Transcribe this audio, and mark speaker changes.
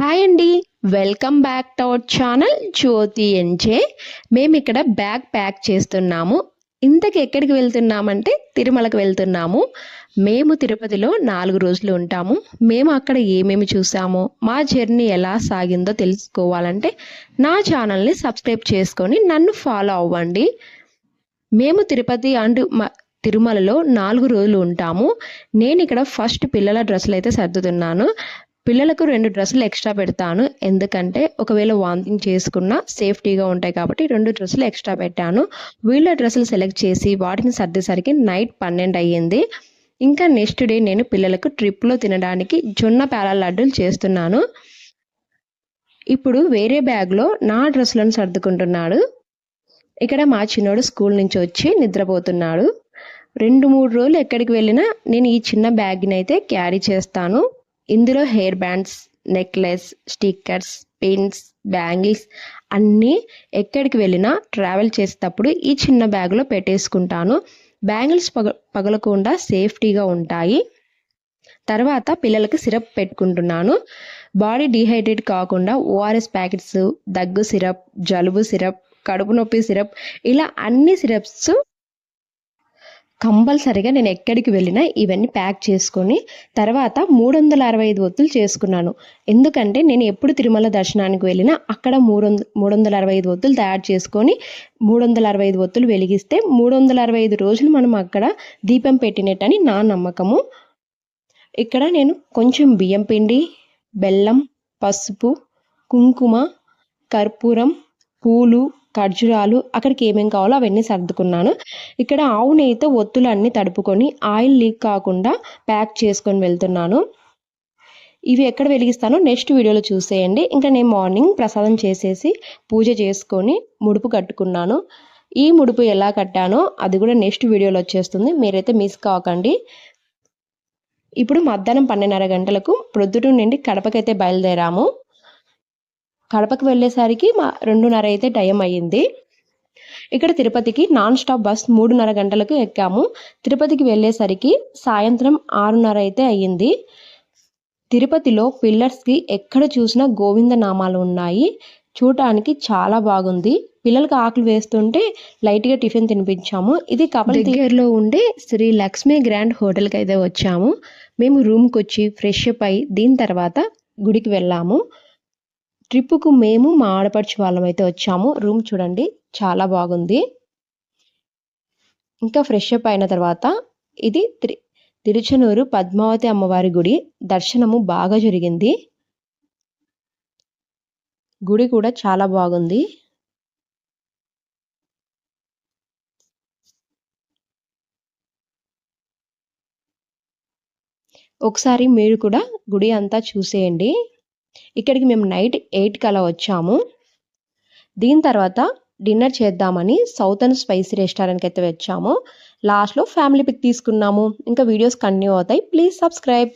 Speaker 1: Hi అండి welcome back to our channel Jyothi MJ మేము ఇక్కడ బ్యాగ్ ప్యాక్ చేస్తున్నాము. ఇంతకు ఎక్కడికి వెళ్తున్నామంటే తిరుమలకు వెళ్తున్నాము. మేము తిరుపతిలో నాలుగు రోజులు ఉంటాము. మేము అక్కడ ఏమేమి చూసామో మా జర్నీ ఎలా సాగిందో తెలుసుకోవాలంటే నా ఛానల్ని సబ్స్క్రైబ్ చేసుకొని నన్ను ఫాలో అవ్వండి. మేము తిరుపతి అండ్ తిరుమలలో నాలుగు రోజులు ఉంటాము. నేను ఇక్కడ ఫస్ట్ పిల్లల డ్రెస్సులు అయితే సర్దుతున్నాను. పిల్లలకు రెండు డ్రెస్సులు ఎక్స్ట్రా పెడతాను. ఎందుకంటే ఒకవేళ వాంతింగ్ చేసుకున్నా సేఫ్టీగా ఉంటాయి కాబట్టి రెండు డ్రెస్సులు ఎక్స్ట్రా పెట్టాను. వీళ్ళ డ్రెస్సులు సెలెక్ట్ చేసి వాటిని సర్దేసరికి నైట్ పన్నెండు అయ్యింది. ఇంకా నెక్స్ట్ డే నేను పిల్లలకు ట్రిప్లో తినడానికి జొన్న పేల లడ్డూలు చేస్తున్నాను. ఇప్పుడు వేరే బ్యాగ్లో నా డ్రెస్సులను సర్దుకుంటున్నాడు. ఇక్కడ మా చిన్నోడు స్కూల్ నుంచి వచ్చి నిద్రపోతున్నాడు. రెండు మూడు రోజులు ఎక్కడికి వెళ్ళినా నేను ఈ చిన్న బ్యాగ్ని అయితే క్యారీ చేస్తాను. ఇందులో hair bands necklace stickers pins bangles అన్నీ ఎక్కడికి వెళ్ళినా ట్రావెల్ చేసేటప్పుడు ఈ చిన్న బ్యాగ్లో పెట్టేసుకుంటాను. బ్యాంగిల్స్ పగ పగలకుండా సేఫ్టీగా ఉంటాయి. తర్వాత పిల్లలకి సిరప్ పెట్టుకుంటున్నాను. బాడీ డిహైడ్రేట్ కాకుండా ఓఆర్ఎస్ ప్యాకెట్స్ దగ్గు సిరప్ జలుబు సిరప్ కడుపు నొప్పి సిరప్ ఇలా అన్ని సిరప్స్ కంపల్సరిగా నేను ఎక్కడికి వెళ్ళినా ఇవన్నీ ప్యాక్ చేసుకొని తర్వాత మూడు వందల అరవై ఐదు ఒత్తులు చేసుకున్నాను. ఎందుకంటే నేను ఎప్పుడు తిరుమల దర్శనానికి వెళ్ళినా అక్కడ మూడు వంద మూడు వందల అరవై ఐదు ఒత్తులు తయారు చేసుకొని మూడు వందల అరవై ఐదు ఒత్తులు వెలిగిస్తే మూడు వందల అరవై ఐదు రోజులు మనం అక్కడ దీపం పెట్టినట్టని నా నమ్మకము. ఇక్కడ నేను కొంచెం బియ్యం పిండి బెల్లం పసుపు కుంకుమ కర్పూరం పూలు ఖర్జూరాలు అక్కడికి ఏమేం కావాలో అవన్నీ సర్దుకున్నాను. ఇక్కడ ఆవు నెయ్యితో ఒత్తులు అన్నీ తడుపుకొని ఆయిల్ లీక్ కాకుండా ప్యాక్ చేసుకొని వెళ్తున్నాను. ఇవి ఎక్కడ వెలిగిస్తానో నెక్స్ట్ వీడియోలో చూసేయండి. ఇంకా నేను మార్నింగ్ ప్రసాదం చేసేసి పూజ చేసుకొని ముడుపు కట్టుకున్నాను. ఈ ముడుపు ఎలా కట్టానో అది కూడా నెక్స్ట్ వీడియోలో వచ్చేస్తుంది. మీరైతే మిస్ కాకండి. ఇప్పుడు మధ్యాహ్నం పన్నెండున్నర గంటలకు ప్రొద్దుటూరు నుండి కడపకైతే బయలుదేరాము. కడపకు వెళ్ళేసరికి మా రెండున్నర అయితే టైం అయ్యింది. ఇక్కడ తిరుపతికి నాన్ స్టాప్ బస్ మూడున్నర గంటలకు ఎక్కాము. తిరుపతికి వెళ్ళేసరికి సాయంత్రం ఆరున్నర అయితే అయ్యింది. తిరుపతిలో పిల్లర్స్కి ఎక్కడ చూసినా గోవింద నామాలు ఉన్నాయి. చూడటానికి చాలా బాగుంది. పిల్లలకు ఆకులు వేస్తుంటే లైట్గా టిఫిన్ తినిపించాము. ఇది కపల్ దగ్గరలో ఉండే శ్రీ లక్ష్మీ గ్రాండ్ హోటల్కి అయితే వచ్చాము. మేము రూమ్కి వచ్చి ఫ్రెష్ అప్ అయి దీని తర్వాత గుడికి వెళ్ళాము. ట్రిప్పుకు మేము మా ఆడపడిచి వాళ్ళం అయితే వచ్చాము. రూమ్ చూడండి చాలా బాగుంది. ఇంకా ఫ్రెష్ అప్ అయిన తర్వాత ఇది త్రి తిరుచనూరు పద్మావతి అమ్మవారి గుడి. దర్శనము బాగా జరిగింది. గుడి కూడా చాలా బాగుంది. ఒకసారి మీరు కూడా గుడి అంతా చూసేయండి. ఇక్కడికి మేము నైట్ ఎయిట్కి అలా వచ్చాము. దీని తర్వాత డిన్నర్ చేద్దామని సౌత్ అండ్ స్పైసీ రెస్టారెంట్కి అయితే వచ్చాము. లాస్ట్లో ఫ్యామిలీ పిక్ తీసుకున్నాము. ఇంకా వీడియోస్ కంటిన్యూ అవుతాయి. Please subscribe.